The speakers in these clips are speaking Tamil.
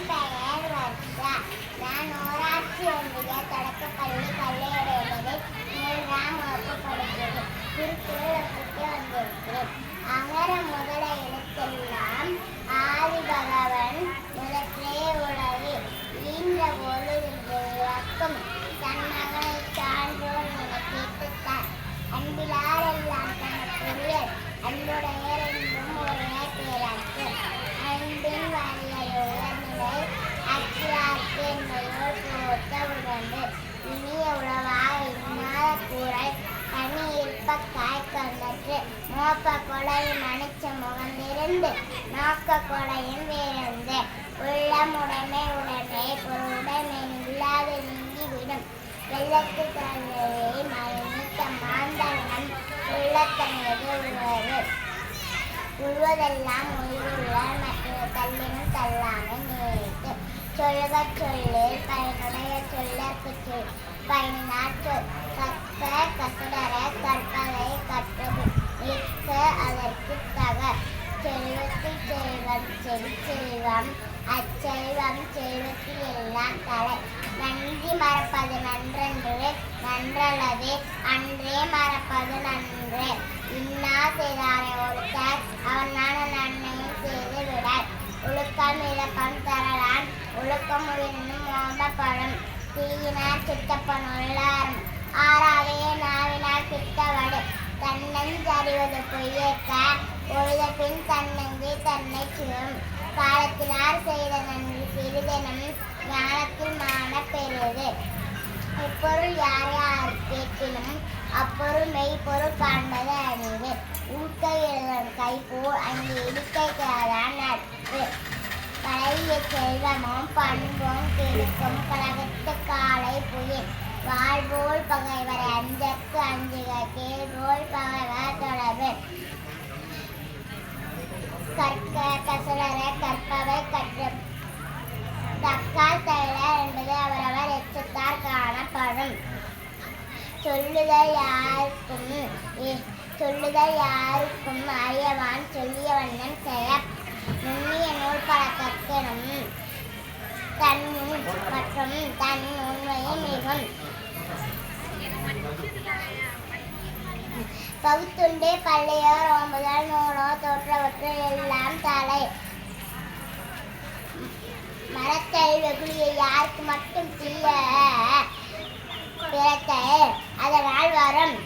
என் பெயர் வர்ஷா நான் ஊராட்சி ஒன்றிய தொடக்கப்பள்ளி கல்லையடைவதில் மூன்றாம் வகுப்பு படிக்கிறேன் பனி காய் கண்ணற்று மோப்ப கொடை மணிச்ச முகந்திருந்து நோக்க கொடையும் வேறந்து உள்ளமுடைமை உடைமை பொருளுடைமை இல்லாது நீங்கிவிடும். வெள்ளத்து தந்தையை மறைத்த மாந்தனம் உள்ளத்தனது உணர்வு உள்வதெல்லாம் உயிருள்ள மற்ற தள்ளினும் தள்ளாமல் நேரிட்டு சொல்லுக சொல்லு பயனுடைய சொல்லற்கு சொல் பயனினார் சொல் கற்க கசுடர செல்வம் அச்செல்வம் செல்வத்தில் எல்லாம் தலை. நன்றி மறப்பது நன்றென்று நன்றல்லது அன்றே மறப்பது நன்று. இன்னா செய்தாரை ஒருத்த அவனான நான நன்மையும் செய்து விடார் ஒழுக்கம் இழப்பம் தரலான் ஒழுக்கம் உயிரினும் ஓம்பப்படும். தீயினார் சித்தப்பன் உள்ளாரும் ஆறாவே நாவினால் பித்தவடு. தன்னஞ்சறிவது பொய்யேற்க பொழுத பின் தன்னஞ்சை தன்னை சுடும் காலத்தினார் செய்த நன்றி சிறிதெனும் ஞானத்தில் மான பெறுது எப்பொருள் யார் யார் கேட்கினும் அப்பொருள் மெய்ப்பொருள் காண்பது அறிவு. ஊக்கை எழுதும் கை போல் அங்கே இடுக்கை நட்பு. பழைய செல்வமும் பண்பும் கெடுக்கும் கழகத்து காலை புயல். வாழ்வோல் பகைவரை கற்க கசடர கற்பவை கற்று தக்கால் தைலர் என்பது அவரவர் எச்சத்தார் காணப்படும். சொல்லுதல் யாருக்கும் சொல்லுதல் யாருக்கும் அறியவான் சொல்லிய வண்ணம் செய்ய நுண்ணிய நூல் பல கற்கணும் தன் மற்றும் தன் உண்மையும் மிகும் பகுத்துண்டே பள்ளையோர் ஓம்புதல் நூலோ தோற்றவற்றை எல்லாம் தலை. மரத்தல் வெகுளியை யாருக்கு மட்டும் தீய பிறத்தை அதனால் வரும்.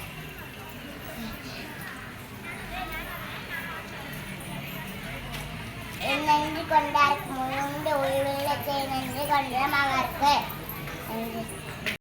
நன்றி கொண்டாருக்கு முழுந்து உயிருள்ள நன்றி கொண்ட அவருக்கு. நன்றி.